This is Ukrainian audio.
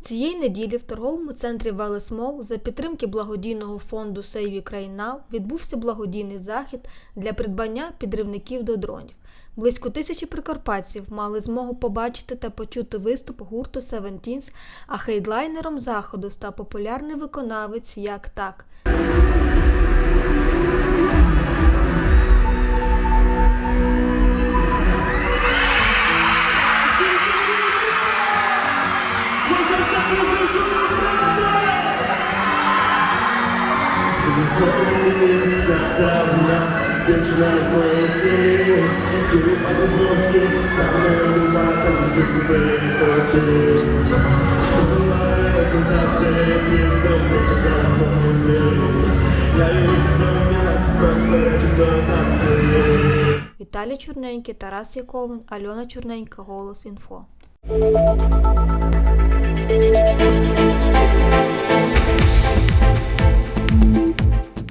Цієї неділі в торговому центрі Велесмол за підтримки благодійного фонду Save Ukraine Now відбувся благодійний захід для придбання підривників до дронів. Близько тисячі прикарпатців мали змогу побачити та почути виступ гурту Seventeens, а хейдлайнером заходу став популярний виконавець як так. Телефонні зацепна, дівчина з моєї дом'ят, коли до танцює Віталій Чорненький, Тарас Яковин, Альона Чорненька, Голос Інфо.